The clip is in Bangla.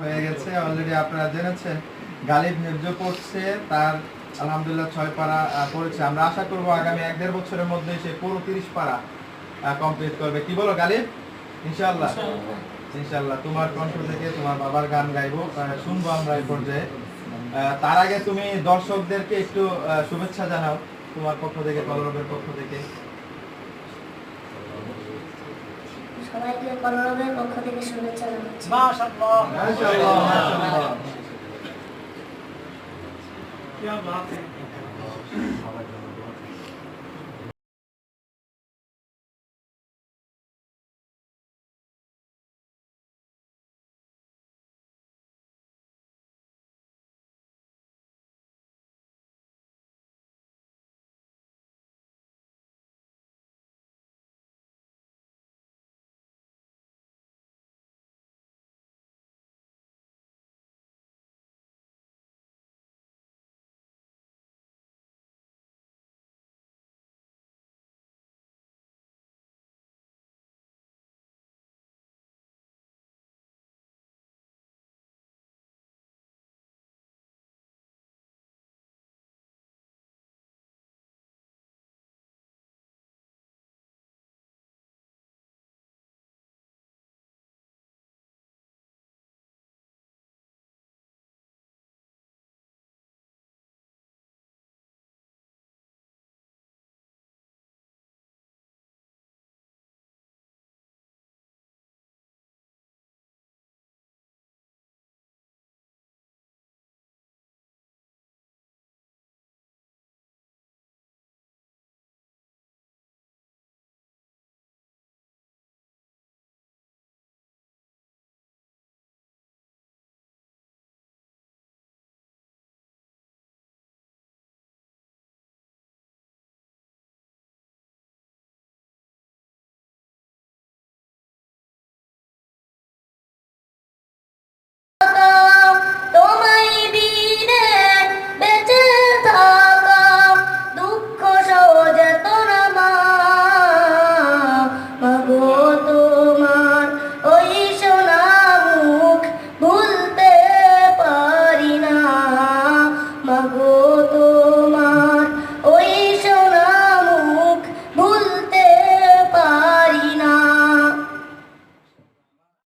হয়ে গেছে অলরেডি আপনারা জেনেছেন। গালিব নির্জ পড়ছে তার আলহামদুলিল্লাহ ছয় পারা পড়েছে। আমরা আশা করব আগামী এক দেড় বছরের মধ্যে সে পুরো তিরিশ পারা কমপ্লিট করবে। কি বলো গালিব? ইনশাআল্লাহ। ইনশাআল্লাহ। তোমার কণ্ঠ থেকে তোমার বাবার গান গাইবো শুনব আমরা এই পর্যায়ে। তার আগে তুমি দর্শকদেরকে একটু শুভেচ্ছা জানাও তোমার পক্ষ থেকে কলরবের পক্ষ থেকে। সবাইকে কলরবের পক্ষ থেকে শুভেচ্ছা জানাচ্ছি। মাশাআল্লাহ। মাশাআল্লাহ। bagus.